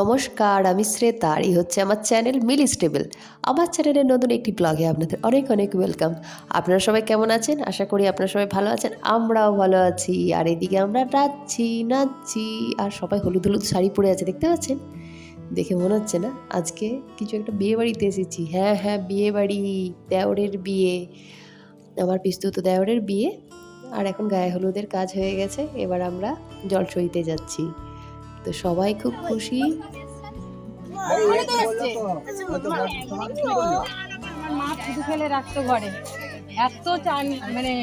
নমস্কার, আমি শ্রেতা, আর এই হচ্ছে আমার চ্যানেল মিলি স্টেবল আমার চ্যানেলের নতুন একটি ব্লগে আপনাদের অনেক অনেক ওয়েলকাম। আপনারা সবাই কেমন আছেন? আশা করি আপনারা সবাই ভালো আছেন, আমরাও ভালো আছি। আর এদিকে আমরা নাচছি নাচছি, আর সবাই হলুদ হলুদ শাড়ি পরে আছে, দেখতে পাচ্ছেন? দেখে মনে হচ্ছে না? আজকে কিছু একটা বিয়ে বাড়িতে এসেছি। হ্যাঁ হ্যাঁ বিয়ে বাড়ি, দেওরের বিয়ে। আমার পিস্তুত দেওরের বিয়ে। আর এখন গায়ে হলুদের কাজ হয়ে গেছে। এবার আমরা জল সইতে যাচ্ছি। তো সবাই খুব খুশি মা ফেলে রাখতো ঘরে এত চান মানে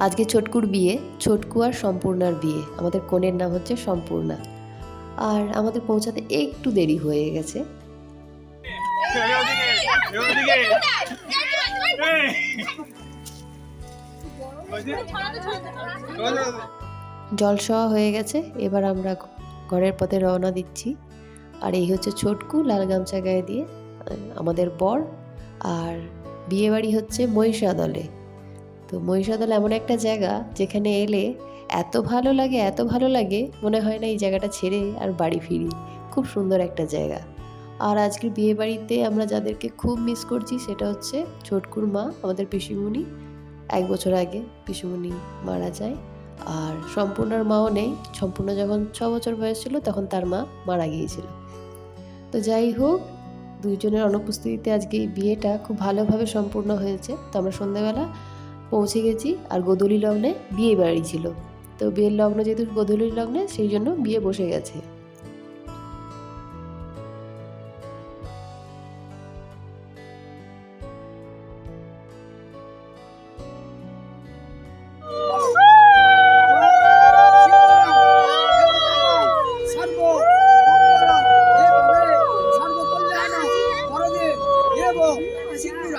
আজকে ছোটকুর বিয়ে ছোটকু আর সম্পূর্ণার বিয়ে আমাদের কনের নাম হচ্ছে সম্পূর্ণা আর আমাদের পৌঁছাতে একটু দেরি হয়ে গেছে জলসওয়া হয়ে গেছে, এবার আমরা ঘরের পথে রওনা দিচ্ছি। আর এই হচ্ছে ছোটকু লাল গামছা গায়ে দিয়ে আমাদের বর। আর বিয়েবাড়ি হচ্ছে মহিষাদলে। তো মহিষাদল এমন একটা জায়গা যেখানে এলে এত ভালো লাগে, এত ভালো লাগে, মনে হয় না এই জায়গাটা ছেড়ে আর বাড়ি ফিরি। খুব সুন্দর একটা জায়গা। আর আজকের বিয়েবাড়িতে আমরা যাদেরকে খুব মিস করছি সেটা হচ্ছে ছোটকুর মা, আমাদের পিসিমণি। এক বছর আগে পিসিমণি মারা যায়। আর সম্পূর্ণর মাও নেই। সম্পূর্ণ যখন ছ বছর বয়স ছিল, তখন তার মা মারা গিয়েছিল। তো যাই হোক, দুইজনের অনুপস্থিতিতে আজকে এই বিয়েটা খুব ভালোভাবে সম্পূর্ণ হয়েছে। তো আমরা সন্ধ্যাবেলা পৌঁছে গেছি আর গোধূলি লগ্নে বিয়ে বাড়ি ছিল। তো বিয়ের লগ্ন যেহেতু গোধূলি লগ্নে, সেই জন্য বিয়ে বসে গেছে।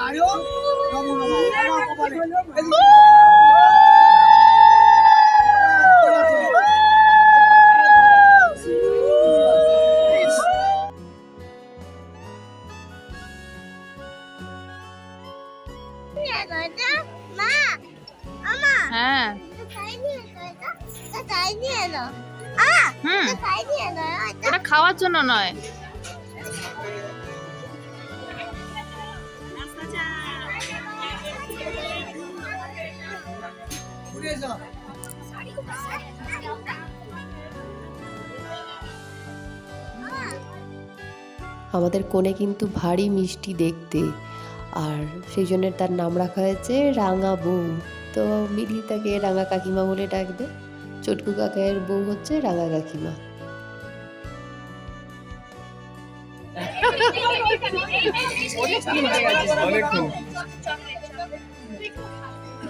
এলো এটা ওটা খাওয়ার জন্য নয় ঘুরে যাও আমাদের কোণে কিন্তু ভারী মিষ্টি দেখতে। আর সেই জন্য তার নাম রাখা হয়েছে রাঙা বউ। তো মিলি তাকে রাঙা কাকিমা বলে ডাকবে। চটকু কাকায়ের বউ হচ্ছে রাঙা কাকিমা।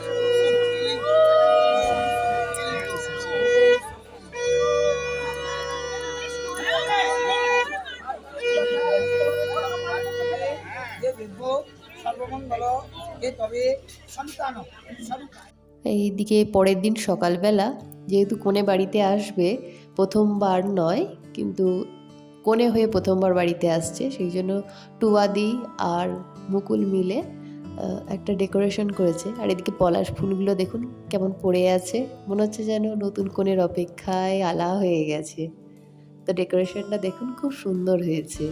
এ এইদিকে পরের দিন সকালবেলা যেহেতু কোণে বাড়িতে আসবে, প্রথমবার নয়, কিন্তু কোণে হয়ে প্রথমবার বাড়িতে আসছে, সেই জন্য টুয়াদি আর মুকুল মিলে একটা ডেকোরেশন করেছে। আর এদিকে পলাশ ফুলগুলো দেখুন কেমন পড়ে আছে। মনে হচ্ছে যেন নতুন কোণের অপেক্ষায় আলা হয়ে গেছে। তো ডেকোরেশনটা দেখুন খুব সুন্দর হয়েছে।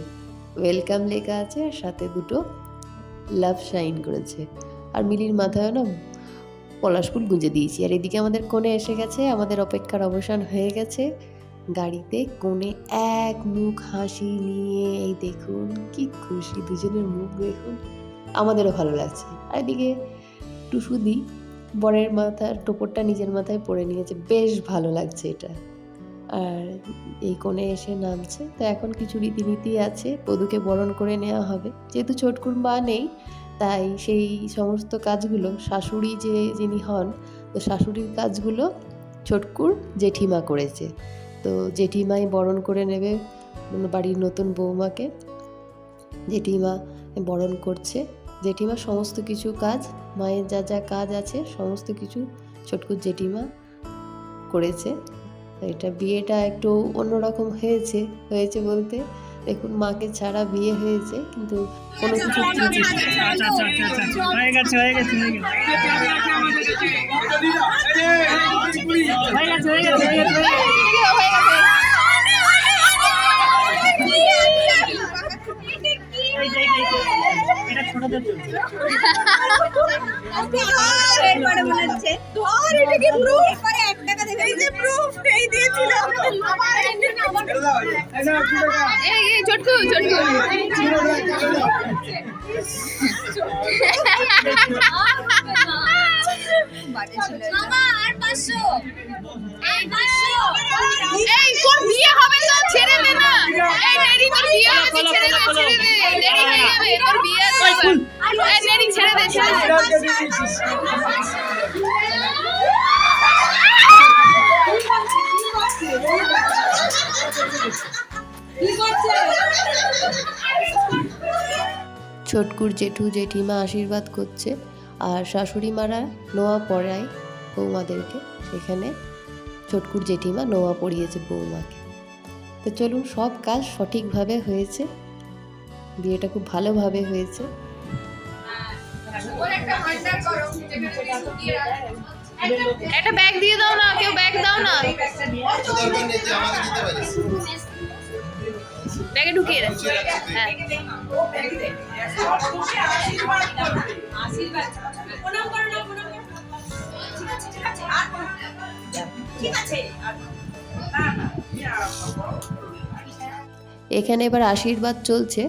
ওয়েলকাম লেখা আছে আর সাথে দুটো লাভ শাইন করেছে। আর মিলির মাথায় না পলাশ ফুল গুঁজে দিয়েছি। আর এদিকে আমাদের কোণে এসে গেছে, আমাদের অপেক্ষার অবসান হয়ে গেছে। গাড়িতে কোণে এক মুখ হাসি নিয়ে, এই দেখুন কি খুশি, দুজনের মুখ দেখুন, আমাদেরও ভালো লাগছে। আর এদিকে টুসুদি বরের মাথার টোপরটা নিজের মাথায় পরে নিয়েছে, বেশ ভালো লাগছে এটা। আর এই কোণে এসে নামছে। তো এখন কিছু রীতিনীতি আছে পদুকে বরণ করে নেওয়া হবে। যেহেতু ছোটকুর মা নেই, তাই সেই সমস্ত কাজগুলো, শাশুড়ি যে যিনি হন, তো শাশুড়ির কাজগুলো ছোটকুর জেঠিমা করেছে। তো জেঠিমাই বরণ করে নেবে বাড়ির নতুন বৌমাকে। জেঠিমা বরণ করছে। জেঠিমা সমস্ত কিছু কাজ, মায়ের যা যা কাজ আছে, সমস্ত কিছু ছোটকুর জেঠিমা করেছে। এটা বিয়েটা একটু অন্যরকম হয়েছে হয়েছে বলতে দেখুন মাকে ছাড়া বিয়ে হয়েছে কিন্তু কোনো কিছু হয়ে গেছে হয়ে গেছে যে প্রুফ এই দিয়েছিল। এই এই চটকু চটকু। এই তোর বিয়ে হবে তো ছেড়ে দে না। এই নেড়ি তোর বিয়ে হবে ছেড়ে দে ছেড়ে দে। নেড়ি হয়ে যাবে তোর বিয়ে আছে এই নেড়ি ছেড়ে দে ছেড়ে দে। ছোটকুর জেঠু জেঠিমা আশীর্বাদ করছে আর শাশুড়ি মারা নোয়া পড়ায় বৌমাদেরকে। সেখানে ছোটকুর জেঠিমা নোয়া পড়িয়েছে বৌমাকে। তো চলুন সব কাজ সঠিকভাবে হয়েছে। বিয়েটা খুব ভালোভাবে হয়েছে। একটা ব্যাগ দিয়ে দাও না কেউ ব্যাগ দাও না। ব্যাগে ঢুকিয়ে দে হ্যাঁ। এখানে এবার আশীর্বাদ চলছে।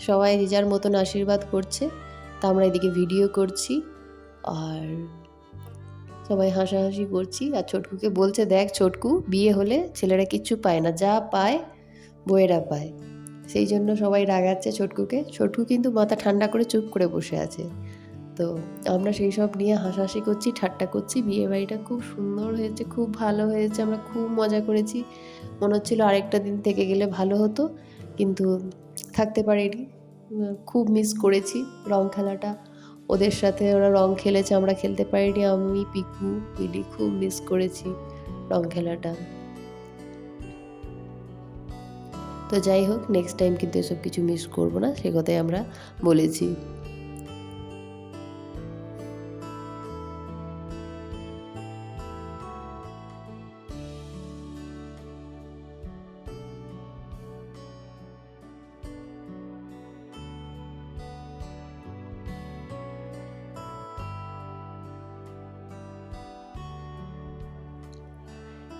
সবাই যে যার মতন আশীর্বাদ করছে। তা আমরা এদিকে ভিডিও করছি। আর সবাই হাসাহাসি করছি। আর ছোটকুকে বলছে দেখ ছোটকু বিয়ে হলে ছেলেরা কিচ্ছু পায় না। যা পায় বইয়েরা পায়। সেই জন্য সবাই রাগাচ্ছে ছোটকুকে। ছোটকু কিন্তু মাথা ঠান্ডা করে চুপ করে বসে আছে। তো আমরা সেই সব নিয়ে হাসাহাসি করছি, ঠাট্টা করছি। বিয়ে বাড়িটা খুব সুন্দর হয়েছে, খুব ভালো হয়েছে। আমরা খুব মজা করেছি। মনে হচ্ছিল আরেকটা দিন থেকে গেলে ভালো হতো, কিন্তু থাকতে পারিনি। খুব মিস করেছি রং খেলাটা। ওদের সাথে ওরা রং খেলেছে, আমরা খেলতে পারিনি। আমি, পিকু বিলি খুব মিস করেছি রং খেলাটা। তো যাই হোক নেক্সট টাইম কিন্তু এসব কিছু মিস করব না, সে কথাই আমরা বলেছি।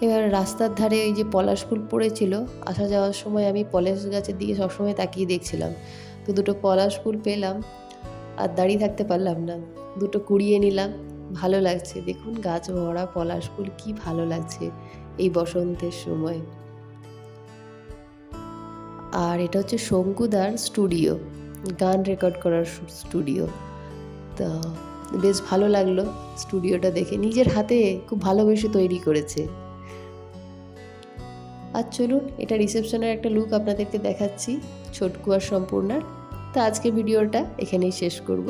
এবার রাস্তার ধারে ওই যে পলাশ ফুল পড়েছিল, আসা যাওয়ার সময় আমি পলাশ গাছের দিকে সবসময় তাকিয়ে দেখছিলাম। তো দুটো পলাশ ফুল পেলাম, আর দাঁড়িয়ে থাকতে পারলাম না। দুটো কুড়িয়ে নিলাম, ভালো লাগছে। দেখুন গাছ ভরা পলাশ ফুল, কি ভালো লাগছে এই বসন্তের সময়। আর এটা হচ্ছে শঙ্কুদার স্টুডিও, গান রেকর্ড করার স্টুডিও। তো বেশ ভালো লাগল স্টুডিওটা দেখে। নিজের হাতে খুব ভালোবেসে তৈরি করেছে। আর চলুন, এটা রিসেপশনের একটা লুক আপনাদেরকে দেখাচ্ছি ছোটকু আর সম্পূর্ণার। তো আজকে ভিডিওটা এখানেই শেষ করব।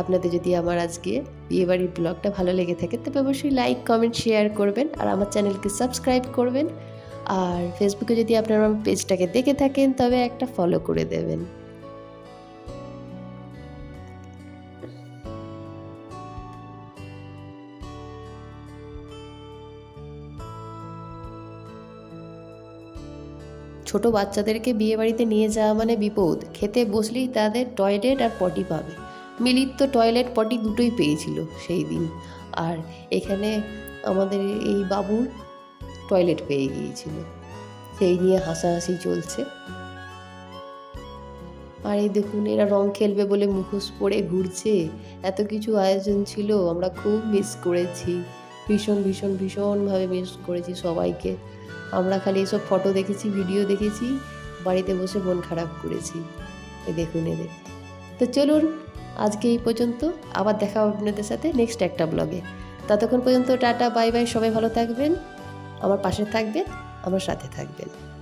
আপনাদের যদি আমার আজকে বিয়েবাড়ির ব্লগটা ভালো লেগে থাকে, তবে অবশ্যই লাইক কমেন্ট শেয়ার করবেন আর আমার চ্যানেলকে সাবস্ক্রাইব করবেন। আর ফেসবুকে যদি আপনারা আমার পেজটাকে দেখে থাকেন, তবে একটা ফলো করে দেবেন। ছোট বাচ্চাদেরকে বিয়ে বাড়িতে নিয়ে যাওয়া মানে বিপদ। খেতে বসলেই তাদের টয়লেট আর পটি পাবে। মিলিত তো টয়লেট, পটি দুটোই পেয়েছিল সেই দিন। আর এখানে আমাদের এই বাবুর টয়লেট পেয়ে গিয়েছিল। সেই নিয়ে হাসাহাসি চলছে। আর এই দেখুন, এরা রং খেলবে বলে মুখোশ পরে ঘুরছে। এত কিছু আয়োজন ছিল, আমরা খুব মিস করেছি। ভীষণ ভীষণ, ভীষণভাবে মিস করেছি সবাইকে। আমরা খালি এসব ফটো দেখেছি ভিডিও দেখেছি, বাড়িতে বসে মন খারাপ করেছি। এ দেখুন এদের। তো চলুন, আজকে এই পর্যন্ত। আবার দেখা হবে আপনাদের সাথে নেক্সট একটা ব্লগে ততক্ষণ পর্যন্ত টাটা বাই বাই সবাই ভালো থাকবেন। আমার পাশে থাকবেন, আমার সাথে থাকবেন।